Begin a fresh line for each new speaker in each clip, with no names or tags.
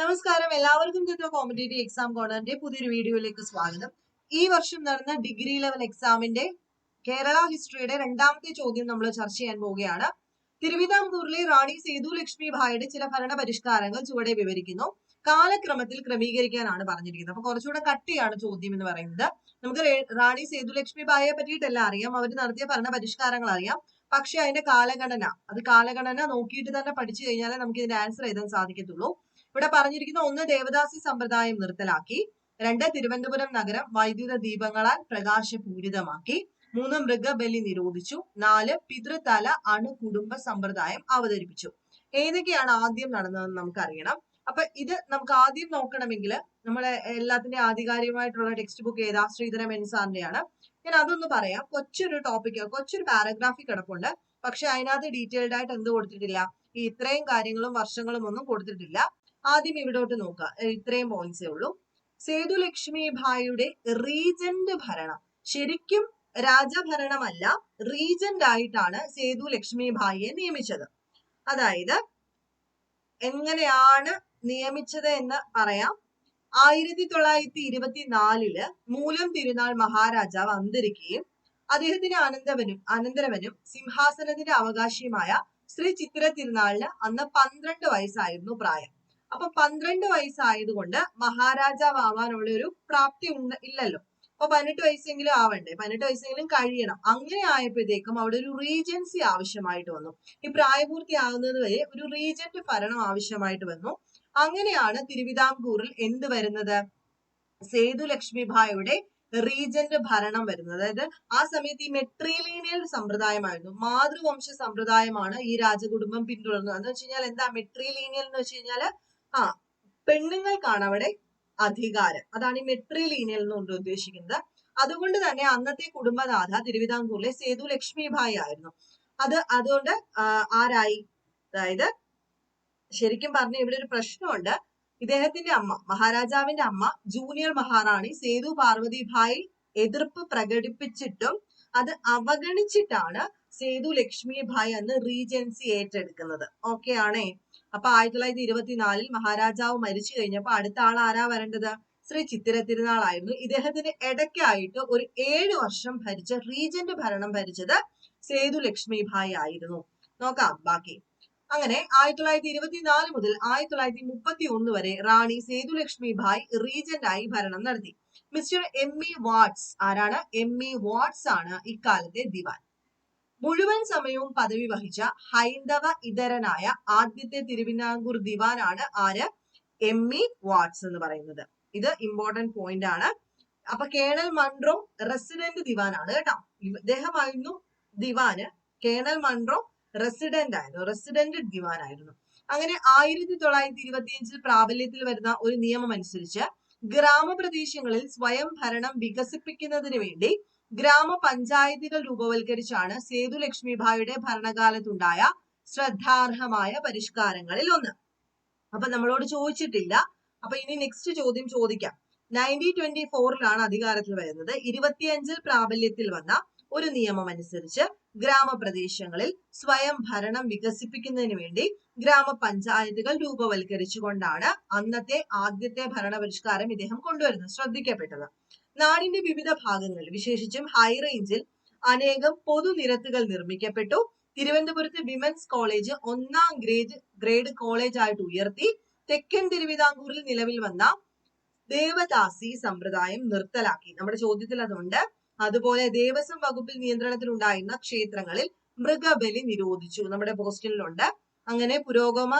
നമസ്കാരം. എല്ലാവർക്കും ചിത്ര competitive exam കോർണറിന്റെ പുതിയൊരു വീഡിയോയിലേക്ക് സ്വാഗതം. ഈ വർഷം നടന്ന ഡിഗ്രി ലെവൽ എക്സാമിന്റെ കേരള ഹിസ്റ്ററിയുടെ രണ്ടാമത്തെ ചോദ്യം നമ്മൾ ചർച്ച ചെയ്യാൻ പോവുകയാണ്. തിരുവിതാംകൂറിലെ റാണി സേതു ലക്ഷ്മി ഭായിയുടെ ചില ഭരണ പരിഷ്കാരങ്ങൾ ചുവടെ വിവരിക്കുന്നു. കാലക്രമത്തിൽ ക്രമീകരിക്കാനാണ് പറഞ്ഞിരിക്കുന്നത്. അപ്പൊ കുറച്ചുകൂടെ കട്ടിയാണ് ചോദ്യം എന്ന് പറയുന്നത്. നമുക്ക് റാണി സേതു ലക്ഷ്മി ഭായിയെ പറ്റിയിട്ടെല്ലാം അറിയാം. അവർ നടത്തിയ ഭരണ പരിഷ്കാരങ്ങൾ അറിയാം. പക്ഷെ അതിന്റെ കാലഗണന അത് കാലഗണന നോക്കിയിട്ട് തന്നെ പഠിച്ചു കഴിഞ്ഞാലേ നമുക്ക് ഇതിന്റെ ആൻസർ എഴുതാൻ സാധിക്കത്തുള്ളൂ. ഇവിടെ പറഞ്ഞിരിക്കുന്ന ഒന്ന് ദേവദാസി സമ്പ്രദായം നിർത്തലാക്കി രണ്ട് തിരുവനന്തപുരം നഗരം വൈദ്യുത ദീപങ്ങളാൽ പ്രകാശപൂരിതമാക്കി മൂന്ന് മൃഗബലി നിരോധിച്ചു നാല് പിതൃതല അണു കുടുംബ സമ്പ്രദായം അവതരിപ്പിച്ചു. ഏതൊക്കെയാണ് ആദ്യം നടന്നതെന്ന് നമുക്കറിയണം. അപ്പൊ ഇത് നമുക്ക് ആദ്യം നോക്കണമെങ്കിൽ നമ്മളെ എല്ലാത്തിന്റെ ആധികാരികമായിട്ടുള്ള ടെക്സ്റ്റ് ബുക്ക് ഏതാ? ശ്രീധരൻ എൻ സാറിന്റെയാണ് ഞാൻ അതൊന്ന് പറയാം. കൊച്ചൊരു ടോപ്പിക് കൊച്ചൊരു പാരഗ്രാഫി കിടപ്പുണ്ട്. പക്ഷെ അതിനകത്ത് ഡീറ്റെയിൽഡ് ആയിട്ട് എന്ത് കൊടുത്തിട്ടില്ല? ഈ ഇത്രയും കാര്യങ്ങളും വർഷങ്ങളും ഒന്നും കൊടുത്തിട്ടില്ല. ആദ്യം ഇവിടോട്ട് നോക്കുക ഇത്രയും പോയിന്റ്സേ ഉള്ളൂ. സേതു ലക്ഷ്മി ഭായിയുടെ റീജന്റ് ഭരണം. ശരിക്കും രാജഭരണമല്ല റീജന്റ് ആയിട്ടാണ് സേതു ലക്ഷ്മി ഭായിയെ നിയമിച്ചത്. അതായത് എങ്ങനെയാണ് നിയമിച്ചത് എന്ന് പറയാം. ആയിരത്തി തൊള്ളായിരത്തി ഇരുപത്തിനാലിൽ മൂലം തിരുനാൾ മഹാരാജാവ് അന്തരിക്കുകയും അദ്ദേഹത്തിന് അനന്തവനും അനന്തരവനും സിംഹാസനത്തിന്റെ അവകാശിയുമായ ശ്രീ ചിത്ര തിരുനാളിന് അന്ന് പന്ത്രണ്ട് വയസ്സായിരുന്നു പ്രായം. അപ്പൊ പന്ത്രണ്ട് വയസ്സായതുകൊണ്ട് മഹാരാജാവ് ആവാനുള്ള ഒരു പ്രാപ്തി ഉണ്ട് ഇല്ലല്ലോ. അപ്പൊ പതിനെട്ട് വയസ്സെങ്കിലും ആവണ്ടേ? പതിനെട്ട് വയസ്സെങ്കിലും കഴിയണം. അങ്ങനെ ആയപ്പോഴത്തേക്കും അവിടെ ഒരു റീജൻസി ആവശ്യമായിട്ട് വന്നു. ഈ പ്രായപൂർത്തിയാകുന്നത് വരെ ഒരു റീജന്റ് ഭരണം ആവശ്യമായിട്ട് വന്നു. അങ്ങനെയാണ് തിരുവിതാംകൂറിൽ എന്ത് വരുന്നത്? സേതു ലക്ഷ്മിഭായുടെ റീജന്റ് ഭരണം വരുന്നത്. അതായത് ആ സമയത്ത് ഈ മെട്രിലീനിയൽ സമ്പ്രദായമായിരുന്നു. മാതൃവംശ സമ്പ്രദായമാണ് ഈ രാജകുടുംബം പിന്തുടർന്നത്. എന്ന് വെച്ച് കഴിഞ്ഞാൽ എന്താ മെട്രിലീനിയൽ എന്ന് വെച്ച് കഴിഞ്ഞാൽ ആ പെണ്ണുങ്ങൾക്കാണ് അവിടെ അധികാരം. അതാണ് ഈ മെട്രിലീനിയൽ എന്നുകൊണ്ട് ഉദ്ദേശിക്കുന്നത്. അതുകൊണ്ട് തന്നെ അന്നത്തെ കുടുംബനാഥ തിരുവിതാംകൂറിലെ സേതു ലക്ഷ്മിഭായി ആയിരുന്നു. അത് അതുകൊണ്ട് ആരായി? അതായത് ശരിക്കും പറഞ്ഞ ഇവിടെ ഒരു പ്രശ്നമുണ്ട്. ഇദ്ദേഹത്തിന്റെ അമ്മ മഹാരാജാവിന്റെ അമ്മ ജൂനിയർ മഹാറാണി സേതു പാർവതിഭായി എതിർപ്പ് പ്രകടിപ്പിച്ചിട്ടും അത് അവഗണിച്ചിട്ടാണ് സേതു ലക്ഷ്മിഭായി അന്ന് റീജൻസി ഏറ്റെടുക്കുന്നത്. ഓക്കെ ആണേ അപ്പൊ ആയിരത്തി തൊള്ളായിരത്തി ഇരുപത്തിനാലിൽ മഹാരാജാവ് മരിച്ചു കഴിഞ്ഞപ്പോ അടുത്ത ആൾ ആരാ വരേണ്ടത്? ശ്രീ ചിത്തിര തിരുനാളായിരുന്നു. ഇദ്ദേഹത്തിന് ഇടയ്ക്കായിട്ട് ഒരു ഏഴു വർഷം ഭരിച്ച റീജന്റ് ഭരണം ഭരിച്ചത് സേതു ലക്ഷ്മിഭായി ആയിരുന്നു. നോക്കാം ബാക്കി. അങ്ങനെ ആയിരത്തി തൊള്ളായിരത്തി ഇരുപത്തിനാല് മുതൽ ആയിരത്തി തൊള്ളായിരത്തി മുപ്പത്തി ഒന്ന് വരെ റാണി സേതു ലക്ഷ്മി ഭായ് റീജന്റ് ആയി ഭരണം നടത്തി. മിസ്റ്റർ എം ഇ വാട്സ് ആരാണ്? എം ഇ വാട്സ് ആണ് ഇക്കാലത്തെ ദിവാൻ. മുഴുവൻ സമയവും പദവി വഹിച്ച ഹൈന്ദവ ഇതരനായ ആദ്യത്തെ തിരുവിതാംകൂർ ദിവാനാണ് ആര്? എം ഇ വാട്സ് എന്ന് പറയുന്നത്. ഇത് ഇമ്പോർട്ടന്റ് പോയിന്റ് ആണ്. അപ്പൊ കേണൽ മൺറോ റെസിഡന്റ് ദിവാൻ ആണ് കേട്ടോ ഇദ്ദേഹമായിരുന്നു ദിവാന് കേണൽ മൺറോ റെസിഡന്റ് ആയിരുന്നു. റെസിഡന്റ് ദിവാൻ ആയിരുന്നു അങ്ങനെ ആയിരത്തി തൊള്ളായിരത്തി ഇരുപത്തി അഞ്ചിൽ പ്രാബല്യത്തിൽ വരുന്ന ഒരു നിയമം അനുസരിച്ച് ഗ്രാമപ്രദേശങ്ങളിൽ സ്വയം ഭരണം വികസിപ്പിക്കുന്നതിന് വേണ്ടി ഗ്രാമപഞ്ചായത്തുകൾ രൂപവൽക്കരിച്ചാണ് സേതു ലക്ഷ്മിഭായിയുടെ ഭരണകാലത്തുണ്ടായ ശ്രദ്ധാർഹമായ പരിഷ്കാരങ്ങളിൽ ഒന്ന്. അപ്പൊ നമ്മളോട് ചോദിച്ചിട്ടില്ല. അപ്പൊ ഇനി നെക്സ്റ്റ് ചോദ്യം ചോദിക്കാം. നയന്റീൻ ട്വന്റി ഫോറിലാണ് അധികാരത്തിൽ വരുന്നത്. ഇരുപത്തിയഞ്ചിൽ പ്രാബല്യത്തിൽ വന്ന ഒരു നിയമം അനുസരിച്ച് ഗ്രാമപ്രദേശങ്ങളിൽ സ്വയം ഭരണം വികസിപ്പിക്കുന്നതിന് വേണ്ടി ഗ്രാമപഞ്ചായത്തുകൾ രൂപവൽക്കരിച്ചുകൊണ്ടാണ് അന്നത്തെ ആദ്യത്തെ ഭരണപരിഷ്കാരം ഇദ്ദേഹം കൊണ്ടുവരുന്നത്. ശ്രദ്ധിക്കപ്പെട്ടത്. നാടിന്റെ വിവിധ ഭാഗങ്ങളിൽ വിശേഷിച്ചും ഹൈറേഞ്ചിൽ അനേകം പൊതുനിരത്തുകൾ നിർമ്മിക്കപ്പെട്ടു. തിരുവനന്തപുരത്തെ വിമൻസ് കോളേജ് ഒന്നാം ഗ്രേഡ് ഗ്രേഡ് കോളേജ് ആയിട്ട് ഉയർത്തി. തെക്കൻ തിരുവിതാംകൂറിൽ നിലവിൽ വന്ന ദേവദാസി സമ്പ്രദായം നിർത്തലാക്കി. നമ്മുടെ ചോദ്യത്തിൽ അതുണ്ട്. അതുപോലെ ദേവസ്വം വകുപ്പിൽ നിയന്ത്രണത്തിലുണ്ടായിരുന്ന ക്ഷേത്രങ്ങളിൽ മൃഗബലി നിരോധിച്ചു. നമ്മുടെ പോസ്റ്റലിലുണ്ട് അങ്ങനെ പുരോഗമ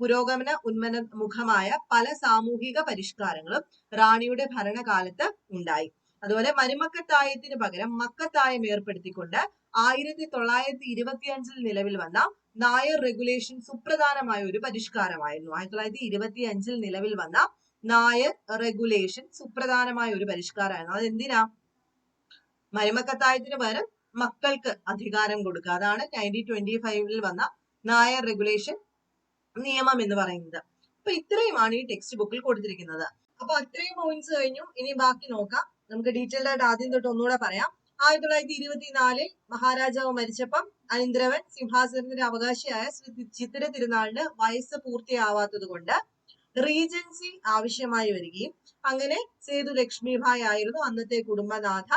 പുരോഗമന ഉന്മന മുഖമായ പല സാമൂഹിക പരിഷ്കാരങ്ങളും റാണിയുടെ ഭരണകാലത്ത് ഉണ്ടായി. അതുപോലെ മരുമക്കത്തായത്തിന് പകരം മക്കത്തായം ഏർപ്പെടുത്തിക്കൊണ്ട് ആയിരത്തി തൊള്ളായിരത്തി ഇരുപത്തി അഞ്ചിൽ നിലവിൽ വന്ന നായർ റെഗുലേഷൻ സുപ്രധാനമായ ഒരു പരിഷ്കാരമായിരുന്നു. ആയിരത്തി തൊള്ളായിരത്തി ഇരുപത്തി അഞ്ചിൽ നിലവിൽ വന്ന നായർ റെഗുലേഷൻ സുപ്രധാനമായ ഒരു പരിഷ്കാരമായിരുന്നു. അതെന്തിനാ? മരുമക്കത്തായത്തിന് പകരം മക്കൾക്ക് അധികാരം കൊടുക്കുക. അതാണ് നയന്റീൻ ട്വന്റി ഫൈവിൽ വന്ന നായർ റെഗുലേഷൻ നിയമം എന്ന് പറയുന്നത്. അപ്പൊ ഇത്രയുമാണ് ഈ ടെക്സ്റ്റ് ബുക്കിൽ കൊടുത്തിരിക്കുന്നത്. അപ്പൊ അത്രയും പോയിന്റ്സ് കഴിഞ്ഞു. ഇനി ബാക്കി നോക്കാം. നമുക്ക് ഡീറ്റെയിൽഡ് ആയിട്ട് ആദ്യം തൊട്ട് ഒന്നുകൂടെ പറയാം. ആയിരത്തി തൊള്ളായിരത്തി ഇരുപത്തിനാലിൽ മഹാരാജാവ് മരിച്ചപ്പം അനന്തരവൻ സിംഹാസനത്തിന്റെ അവകാശിയായ ശ്രീ ചിത്തിര തിരുനാളിന് വയസ്സ് പൂർത്തിയാവാത്തത് കൊണ്ട് റീജൻസി ആവശ്യമായി വരികയും അങ്ങനെ സേതു ലക്ഷ്മിഭായ് ആയിരുന്നു അന്നത്തെ കുടുംബനാഥ.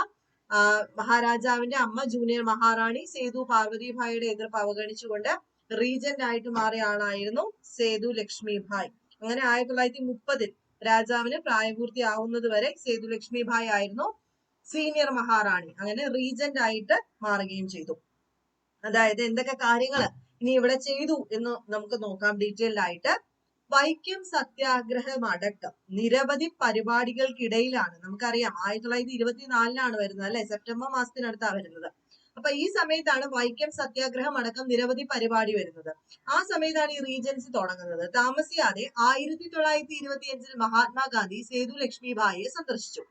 മഹാരാജാവിന്റെ അമ്മ ജൂനിയർ മഹാറാണി സേതു പാർവതിഭായിയുടെ എതിർപ്പ് അവഗണിച്ചുകൊണ്ട് റീജന്റ് ആയിട്ട് മാറിയ ആളായിരുന്നു സേതു ലക്ഷ്മി ഭായ് അങ്ങനെ ആയിരത്തി തൊള്ളായിരത്തി മുപ്പതിൽ രാജാവിന് പ്രായപൂർത്തിയാവുന്നത് വരെ സേതു ലക്ഷ്മി ഭായ് ആയിരുന്നു സീനിയർ മഹാറാണി. അങ്ങനെ റീജന്റ് ആയിട്ട് മാറുകയും ചെയ്തു. അതായത് എന്തൊക്കെ കാര്യങ്ങൾ ഇനി ഇവിടെ ചെയ്തു എന്ന് നമുക്ക് നോക്കാം ഡീറ്റെയിൽഡ് ആയിട്ട്. വൈക്കം സത്യാഗ്രഹം അടക്കം. നിരവധി പരിപാടികൾക്കിടയിലാണ്. നമുക്കറിയാം ആയിരത്തി തൊള്ളായിരത്തി ഇരുപത്തിനാലിനാണ് വരുന്നത് അല്ലെ? സെപ്റ്റംബർ മാസത്തിനടുത്താണ് വരുന്നത്. അപ്പൊ ഈ സമയത്താണ് വൈക്കം സത്യാഗ്രഹം അടക്കം നിരവധി പരിപാടി വരുന്നത്. ആ സമയത്താണ് ഈ റീജൻസി തുടങ്ങുന്നത്. താമസിയാതെ ആയിരത്തി തൊള്ളായിരത്തി ഇരുപത്തി അഞ്ചിൽ മഹാത്മാഗാന്ധി സേതു ലക്ഷ്മിഭായിയെ സന്ദർശിച്ചു.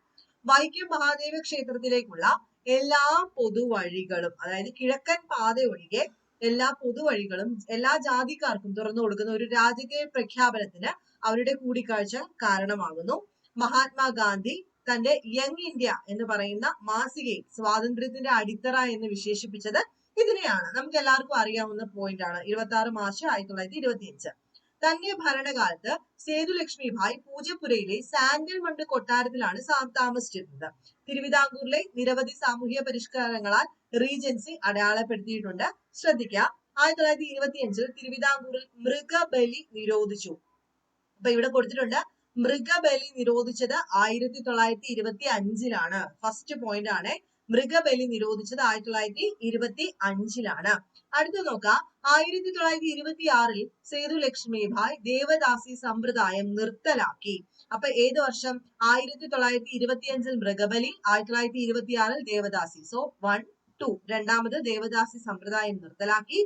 വൈക്കം മഹാദേവ ക്ഷേത്രത്തിലേക്കുള്ള എല്ലാ പൊതുവഴികളും അതായത് കിഴക്കൻ പാത ഒഴികെ എല്ലാ പൊതുവഴികളും എല്ലാ ജാതിക്കാർക്കും തുറന്നു കൊടുക്കുന്ന ഒരു രാജകീയ പ്രഖ്യാപനത്തിന് അവരുടെ കൂടിക്കാഴ്ച കാരണമാകുന്നു. മഹാത്മാഗാന്ധി തന്റെ യങ് ഇന്ത്യ എന്ന് പറയുന്ന മാസികയിൽ സ്വാതന്ത്ര്യത്തിന്റെ അടിത്തറ എന്ന് വിശേഷിപ്പിച്ചത് ഇതിനെയാണ്. നമുക്ക് എല്ലാവർക്കും അറിയാവുന്ന പോയിന്റ് ആണ്. ഇരുപത്തി ആറ് മാർച്ച് ആയിരത്തി തൊള്ളായിരത്തി ഇരുപത്തി അഞ്ച് തന്റെ ഭരണകാലത്ത് സേതുലക്ഷ്മി ഭായ് പൂജപ്പുരയിലെ സാൻഡൽമണ്ട് കൊട്ടാരത്തിലാണ് സാ- താമസിച്ചിരുന്നത്. തിരുവിതാംകൂറിലെ നിരവധി സാമൂഹിക പരിഷ്കാരങ്ങളാൽ റീജൻസി അടയാളപ്പെടുത്തിയിട്ടുണ്ട്. ശ്രദ്ധിക്കുക. ആയിരത്തി തൊള്ളായിരത്തി ഇരുപത്തി അഞ്ചിൽ തിരുവിതാംകൂറിൽ മൃഗബലി നിരോധിച്ചു. അപ്പൊ ഇവിടെ കൊടുത്തിട്ടുണ്ട് മൃഗബലി നിരോധിച്ചത് ആയിരത്തി തൊള്ളായിരത്തി ഇരുപത്തി അഞ്ചിലാണ് ഫസ്റ്റ് പോയിന്റ് ആണ്. മൃഗബലി നിരോധിച്ചത് ആയിരത്തി തൊള്ളായിരത്തി ഇരുപത്തി അഞ്ചിലാണ് അടുത്ത നോക്കാം. ആയിരത്തി തൊള്ളായിരത്തി ഇരുപത്തി ആറിൽ സേതു ലക്ഷ്മിഭായ് ദേവദാസി സമ്പ്രദായം നിർത്തലാക്കി. അപ്പൊ ഏത് വർഷം? ആയിരത്തി തൊള്ളായിരത്തി ഇരുപത്തി അഞ്ചിൽ മൃഗബലി ആയിരത്തി തൊള്ളായിരത്തി ഇരുപത്തി ആറിൽ ദേവദാസി. സോ വൺ ടു രണ്ടാമത് ദേവദാസി സമ്പ്രദായം നിർത്തലാക്കി.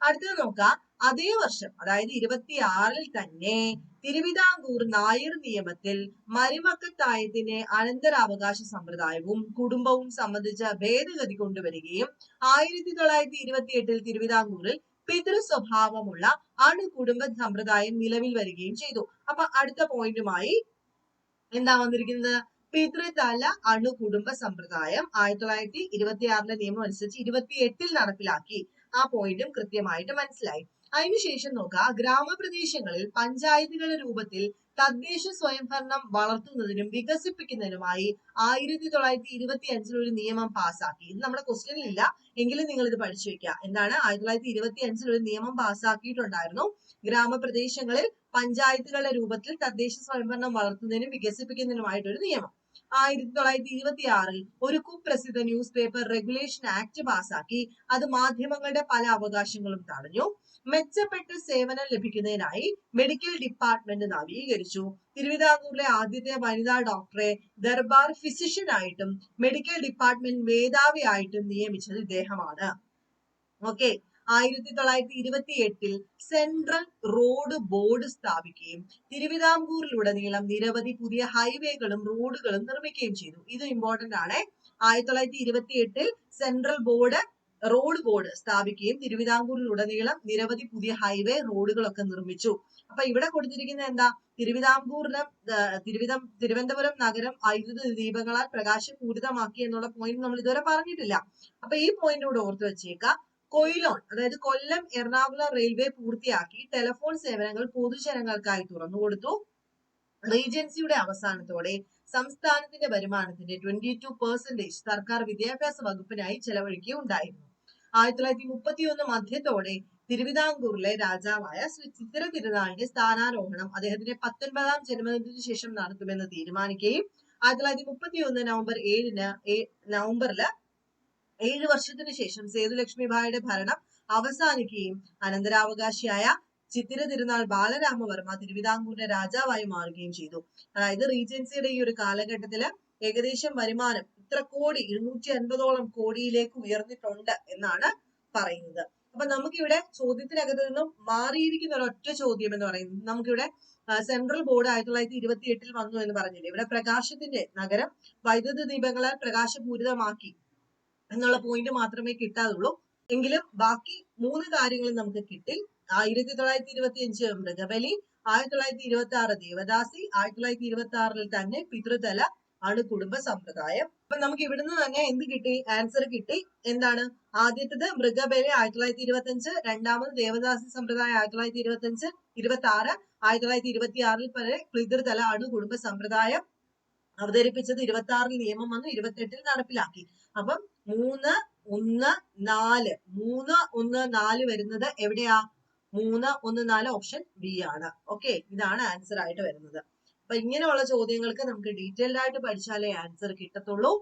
അടുത്തത് നോക്കാം. അതേ വർഷം അതായത് ഇരുപത്തി ആറിൽ തന്നെ തിരുവിതാംകൂർ നായർ നിയമത്തിൽ മരുമക്കത്തായത്തിന്റെ അനന്തരാവകാശ സമ്പ്രദായവും കുടുംബവും സംബന്ധിച്ച ഭേദഗതി കൊണ്ടുവരികയും ആയിരത്തി തൊള്ളായിരത്തി ഇരുപത്തി എട്ടിൽ തിരുവിതാംകൂറിൽ പിതൃ സ്വഭാവമുള്ള അണുകുടുംബ സമ്പ്രദായം നിലവിൽ വരികയും ചെയ്തു. അപ്പൊ അടുത്ത പോയിന്റുമായി എന്താ വന്നിരിക്കുന്നത്? പിതൃതല അണുകുടുംബ സമ്പ്രദായം ആയിരത്തി തൊള്ളായിരത്തി ഇരുപത്തി ആറിലെ നിയമം അനുസരിച്ച് ഇരുപത്തി എട്ടിൽ നടപ്പിലാക്കി. ആ പോയിന്റും കൃത്യമായിട്ട് മനസ്സിലായി. അതിനുശേഷം നോക്കുക ഗ്രാമപ്രദേശങ്ങളിൽ പഞ്ചായത്തുകളുടെ രൂപത്തിൽ തദ്ദേശ സ്വയംഭരണം വളർത്തുന്നതിനും വികസിപ്പിക്കുന്നതിനുമായി ആയിരത്തി തൊള്ളായിരത്തി ഇരുപത്തി അഞ്ചിൽ ഒരു നിയമം പാസാക്കി. ഇത് നമ്മുടെ ക്വസ്റ്റ്യനിൽ ഇല്ല. എങ്കിലും നിങ്ങൾ ഇത് പഠിച്ചു വെക്കുക. എന്താണ്? ആയിരത്തി തൊള്ളായിരത്തി ഇരുപത്തി അഞ്ചിൽ ഒരു നിയമം പാസാക്കിയിട്ടുണ്ടായിരുന്നു. ഗ്രാമപ്രദേശങ്ങളിൽ പഞ്ചായത്തുകളുടെ രൂപത്തിൽ തദ്ദേശ സ്വയംഭരണം വളർത്തുന്നതിനും വികസിപ്പിക്കുന്നതിനുമായിട്ടൊരു നിയമം. ആയിരത്തി തൊള്ളായിരത്തി ഇരുപത്തി ആറിൽ ഒരു കുപ്രസിദ്ധ ന്യൂസ് പേപ്പർ റെഗുലേഷൻ ആക്ട് പാസാക്കി. അത് മാധ്യമങ്ങളുടെ പല അവകാശങ്ങളും തടഞ്ഞു. മെച്ചപ്പെട്ട സേവനം ലഭിക്കുന്നതിനായി മെഡിക്കൽ ഡിപ്പാർട്ട്മെന്റ് നവീകരിച്ചു. തിരുവിതാംകൂറിലെ ആദ്യത്തെ വനിതാ ഡോക്ടറെ ദർബാർ ഫിസിഷ്യൻ ആയിട്ടും മെഡിക്കൽ ഡിപ്പാർട്ട്മെന്റ് മേധാവിയായിട്ടും നിയമിച്ചത് ഇദ്ദേഹമാണ്. ഓക്കെ. ആയിരത്തി തൊള്ളായിരത്തി ഇരുപത്തി എട്ടിൽ സെൻട്രൽ റോഡ് ബോർഡ് സ്ഥാപിക്കുകയും തിരുവിതാംകൂറിലുടനീളം നിരവധി പുതിയ ഹൈവേകളും റോഡുകളും നിർമ്മിക്കുകയും ചെയ്തു. ഇത് ഇമ്പോർട്ടന്റ് ആണ്. ആയിരത്തി തൊള്ളായിരത്തി ഇരുപത്തി എട്ടിൽ സെൻട്രൽ ബോർഡ് റോഡ് ബോർഡ് സ്ഥാപിക്കുകയും തിരുവിതാംകൂറിലുടനീളം നിരവധി പുതിയ ഹൈവേ റോഡുകളൊക്കെ നിർമ്മിച്ചു. അപ്പൊ ഇവിടെ കൊടുത്തിരിക്കുന്ന എന്താ? തിരുവിതാംകൂറിന് തിരുവിതം തിരുവനന്തപുരം നഗരം വൈദ്യുത ദീപങ്ങളാൽ പ്രകാശപൂരിതമാക്കി എന്നുള്ള പോയിന്റ് നമ്മൾ ഇതുവരെ പറഞ്ഞിട്ടില്ല. അപ്പൊ ഈ പോയിന്റ് കൂടെ ഓർത്ത് വെച്ചേക്കാം. കൊയിലോൺ അതായത് കൊല്ലം എറണാകുളം റെയിൽവേ പൂർത്തിയാക്കി ടെലിഫോൺ സേവനങ്ങൾ പൊതുജനങ്ങൾക്കായി തുറന്നുകൊടുത്തു റീജൻസിയുടെ അവസാനത്തോടെ സംസ്ഥാനത്തിന്റെ വരുമാനത്തിന്റെ ട്വന്റി ടു പെർസെന്റേജ് സർക്കാർ വിദ്യാഭ്യാസ വകുപ്പിനായി ചെലവഴിക്കുകയുണ്ടായിരുന്നു. ആയിരത്തി തൊള്ളായിരത്തി മുപ്പത്തി ഒന്ന് മധ്യത്തോടെ തിരുവിതാംകൂറിലെ രാജാവായ ശ്രീ ചിത്തിര തിരുനാളിന്റെ സ്ഥാനാരോഹണം അദ്ദേഹത്തിന്റെ പത്തൊൻപതാം ജന്മദിനത്തിന് ശേഷം നടത്തുമെന്ന് തീരുമാനിക്കുകയും ആയിരത്തി തൊള്ളായിരത്തി മുപ്പത്തി ഒന്ന് നവംബർ ഏഴിന് നവംബറിൽ ഏഴ് വർഷത്തിനു ശേഷം സേതുലക്ഷ്മിഭായിയുടെ ഭരണം അവസാനിക്കുകയും അനന്തരാവകാശിയായ ചിത്തിര തിരുനാൾ ബാലരാമവർമ്മ തിരുവിതാംകൂറിന്റെ രാജാവായി മാറുകയും ചെയ്തു. അതായത് റീജൻസിയുടെ ഈ ഒരു കാലഘട്ടത്തിൽ ഏകദേശം വരുമാനം ഇത്ര കോടി ഇരുന്നൂറ്റി അൻപതോളം കോടിയിലേക്ക് ഉയർന്നിട്ടുണ്ട് എന്നാണ് പറയുന്നത്. അപ്പൊ നമുക്കിവിടെ ചോദ്യത്തിനകത്ത് നിന്നും മാറിയിരിക്കുന്ന ഒരൊറ്റ ചോദ്യം എന്ന് പറയുന്നത് നമുക്കിവിടെ സെൻട്രൽ ബോർഡ് ആയിരത്തി തൊള്ളായിരത്തി ഇരുപത്തി എട്ടിൽ വന്നു എന്ന് പറഞ്ഞില്ലേ? ഇവിടെ പ്രകാശത്തിന്റെ നഗരം വൈദ്യുത ദീപങ്ങളാൽ പ്രകാശപൂരിതമാക്കി. എന്നുള്ള പോയിന്റ് മാത്രമേ കിട്ടാതുള്ളൂ. എങ്കിലും ബാക്കി മൂന്ന് കാര്യങ്ങളും നമുക്ക് കിട്ടി. ആയിരത്തി തൊള്ളായിരത്തി ഇരുപത്തി അഞ്ച് മൃഗബലി ആയിരത്തി തൊള്ളായിരത്തി ഇരുപത്തി ആറ് ദേവദാസി ആയിരത്തി തൊള്ളായിരത്തി ഇരുപത്തി ആറിൽ തന്നെ പിതൃതല ആണ് കുടുംബ സമ്പ്രദായം അപ്പൊ നമുക്ക് ഇവിടുന്ന് തന്നെ എന്ത് കിട്ടി? ആൻസർ കിട്ടി. എന്താണ്? ആദ്യത്തത് മൃഗബലി ആയിരത്തി തൊള്ളായിരത്തി ഇരുപത്തി അഞ്ച് രണ്ടാമത് ദേവദാസി സമ്പ്രദായം ആയിരത്തി തൊള്ളായിരത്തി ഇരുപത്തി അഞ്ച് ഇരുപത്തി ആറ് ആയിരത്തി തൊള്ളായിരത്തി ഇരുപത്തി ആറിൽ വരെ പിതൃതല ആണ് കുടുംബ സമ്പ്രദായം അവതരിപ്പിച്ചത് ഇരുപത്തി ആറിൽ നിയമം വന്നു ഇരുപത്തെട്ടിൽ നടപ്പിലാക്കി. അപ്പം മൂന്ന് ഒന്ന് നാല്. മൂന്ന് ഒന്ന് നാല് വരുന്നത് എവിടെയാ? മൂന്ന് ഒന്ന് നാല് ഓപ്ഷൻ ബി ആണ്. ഓക്കെ ഇതാണ് ആൻസർ ആയിട്ട് വരുന്നത്. അപ്പൊ ഇങ്ങനെയുള്ള ചോദ്യങ്ങൾക്ക് നമുക്ക് ഡീറ്റെയിൽഡ് ആയിട്ട് പഠിച്ചാലേ ആൻസർ കിട്ടത്തുള്ളൂ.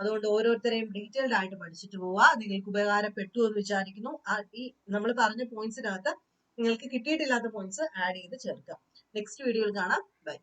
അതുകൊണ്ട് ഓരോരുത്തരെയും ഡീറ്റെയിൽഡ് ആയിട്ട് പഠിച്ചിട്ട് പോവാ. നിങ്ങൾക്ക് ഉപകാരപ്പെട്ടു എന്ന് വിചാരിക്കുന്നു. ഈ നമ്മൾ പറഞ്ഞ പോയിന്റ്സിനകത്ത് നിങ്ങൾക്ക് കിട്ടിയിട്ടില്ലാത്ത പോയിന്റ്സ് ആഡ് ചെയ്ത് ചേർക്കാം. നെക്സ്റ്റ് വീഡിയോയിൽ കാണാം. ബൈ